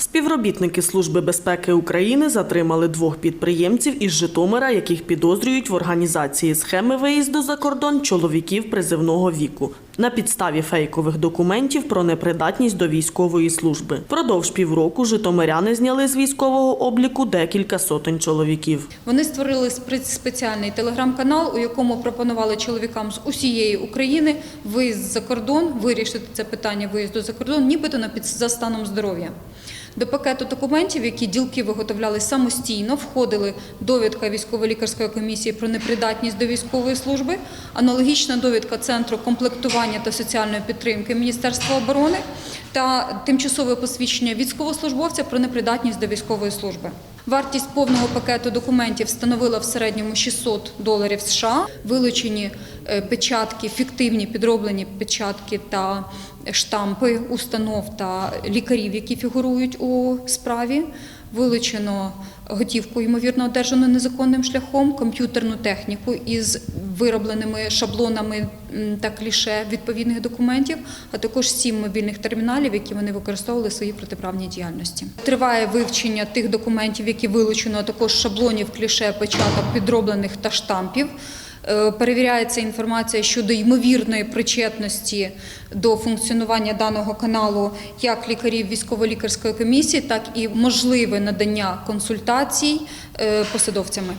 Співробітники Служби безпеки України затримали двох підприємців із Житомира, яких підозрюють в організації схеми виїзду за кордон чоловіків призивного віку на підставі фейкових документів про непридатність до військової служби. Впродовж півроку житомиряни зняли з військового обліку декілька сотень чоловіків. Вони створили спеціальний телеграм-канал, у якому пропонували чоловікам з усієї України виїзд за кордон, вирішити це питання виїзду за кордон, нібито на під за станом здоров'я. До пакету документів, які ділки виготовляли самостійно, входили довідка військово-лікарської комісії про непридатність до військової служби, аналогічна довідка Центру комплектування та соціальної підтримки Міністерства оборони та тимчасове посвідчення військовослужбовця про непридатність до військової служби. Вартість повного пакету документів становила в середньому 600 доларів США. Вилучені печатки, фіктивні підроблені печатки та штампи установ та лікарів, які фігурують у справі. Вилучено готівку, ймовірно, одержану незаконним шляхом, комп'ютерну техніку із виробленими шаблонами та кліше відповідних документів, а також сім мобільних терміналів, які вони використовували в своїй протиправній діяльності. Триває вивчення тих документів, які вилучено, а також шаблонів, кліше, печаток, підроблених та штампів. Е, Перевіряється інформація щодо ймовірної причетності до функціонування даного каналу як лікарів військово-лікарської комісії, так і можливе надання консультацій е, посадовцями.